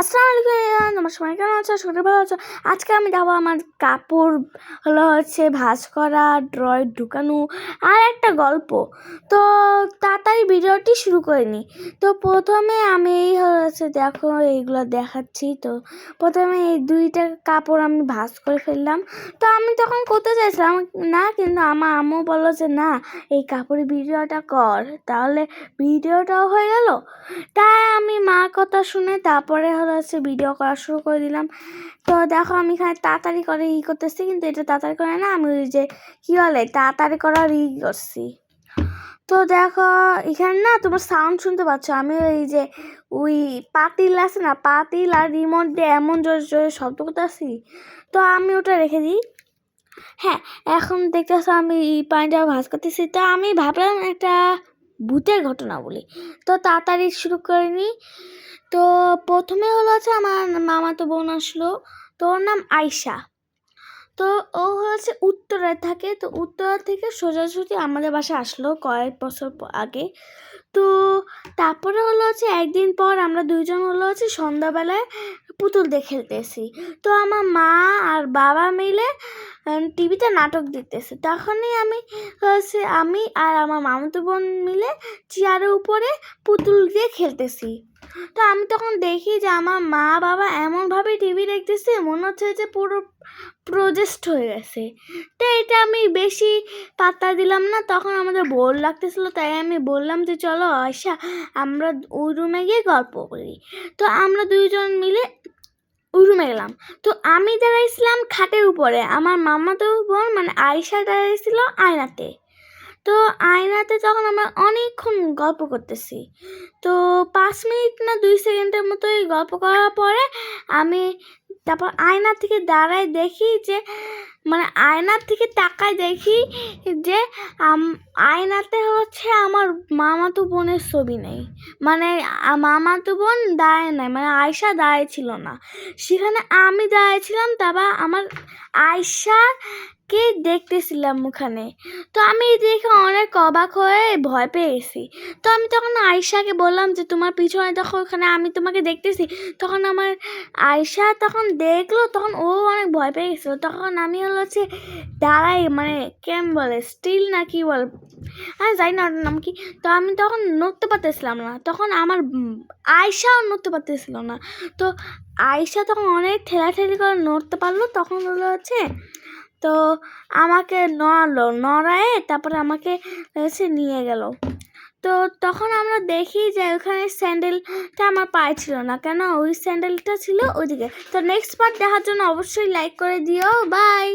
আসসালামু আলাইকুম তোমার সবাই কেমন আছো? শরীর ভালো আছো। আজকে আমি যাব আমার কাপড়, হলো হচ্ছে ভাঁজ করা ড্রয় ঢুকানো আর একটা গল্প। তো তাড়াতাড়ি ভিডিওটি শুরু করে নিই তো প্রথমে আমি এই হচ্ছে দেখো এইগুলো দেখাচ্ছি। তো প্রথমে এই দুইটা কাপড় আমি ভাঁজ করে ফেললাম। তো আমি তখন করতে চাইছিলাম না, কিন্তু আমার আম্মু বলল যে, না, এই কাপড়ের ভিডিওটা কর। তাহলে ভিডিওটাও হয়ে গেল। তাই আমি মার কথা শুনে তারপরে হলো হচ্ছে ভিডিও করা শুরু করে দিলাম। তো দেখো আমি এখানে তাড়াতাড়ি করে ই করতেছি, কিন্তু এটা তাড়াতাড়ি করে না, আমি ওই যে কী বলে, তাড়াতাড়ি করার ই করছি। তো দেখো, এখানে না তোমার সাউন্ড শুনতে পাচ্ছ, আমি ওই যে ওই পাতিল আছে না, পাতিল আর রিমোট দিয়ে এমন জোরে জোরে শব্দ করতেছি। তো আমি ওটা রেখে দিই। হ্যাঁ এখন দেখতেছো আমি পানিটা ভাজ করতেছি, তো আমি ভাবলাম একটা ভূতের ঘটনা বলি। তো তাড়াতাড়ি শুরু করে নিই তো প্রথমে হলো হচ্ছে আমার মামাতো বোন আসলো, তো ওর নাম আয়সা তো ও হচ্ছে উত্তরায় থাকে, তো উত্তরা থেকে সোজাসুজি আমাদের বাসায় আসলো কয়েক বছর আগে। তো তারপরে হলো হচ্ছে একদিন পর আমরা দুইজন হলো হচ্ছে সন্ধ্যাবেলায় পুতুল দিয়ে খেলতেছি। তো আমার মা আর বাবা মিলে টিভিতে নাটক দেখতেছে। তখনই আমি হচ্ছে, আমি আর আমার মামাতো বোন মিলে চেয়ারের উপরে পুতুল দিয়ে খেলতেছি। তো আমি তখন দেখি যে আমার মা বাবা এমনভাবে টিভি দেখতেছে, মনে হচ্ছে যে পুরো প্রজেস্ট হয়ে গেছে। তো এটা আমি বেশি পাত্তা দিলাম না, তখন আমাদের বোর লাগতেছিল, তাই আমি বললাম যে, চলো আয়সা আমরা ওই রুমে গিয়ে গল্প করি। তো আমরা দুইজন মিলে রুমে গেলাম। তো আমি দাঁড়াইছিলাম খাটের উপরে, আমার মামা তো বোন মানে আয়সা দাঁড়াইছিল আয়নাতে। তো আয়নাতে তখন আমরা অনেকক্ষণ গল্প করতেছি। তো পাঁচ মিনিট না দুই সেকেন্ডের মতো এই গল্প করার পরে আমি তারপর আয়না থেকে দাঁড়ায় দেখি যে মানে আয়নার থেকে তাকায় দেখি যে আয়নাতে হচ্ছে আমার মামাতো বোনের ছবি নেই। মানে মামাতো বোন দাঁড়ায় নাই মানে আয়সা দাঁড়ায় ছিল না। সেখানে আমি দাঁড়াইছিলাম তারপর আমার আয়সাকে দেখতেছিলাম ওখানে। তো আমি দেখে অনেক অবাক হয়ে ভয় পেয়ে গেছি তো আমি তখন আয়সাকে বললাম যে, তোমার পিছনে দেখো, ওখানে আমি তোমাকে দেখতেছি। তখন আমার আয়সা তখন দেখল, তখন ও অনেক ভয় পেয়ে গেছিল। তখন আমি হচ্ছে দাঁড়াই মানে কেম বলে, স্টিল না কি বল? আমি জানি না ওটার নাম কি। তো আমি তখন নড়তে পারতেছিলাম না। তখন আমার আয়সাও নড়তে পারতেছিল না। তো আয়সা তখন অনেক ঠেলাঠেলি করে নড়তে পারল। তখন হলো হচ্ছে তো আমাকে নড়ালো, নড়ায়ে তারপরে আমাকে হচ্ছে নিয়ে গেল। তো তখন আমরা দেখি যে ওখানে স্যান্ডেলটা আমার পায়ে ছিল না। কেন? ওই স্যান্ডেলটা ছিল ওইদিকে। তো নেক্সট পার্ট দেখার জন্য অবশ্যই লাইক করে দিও। বাই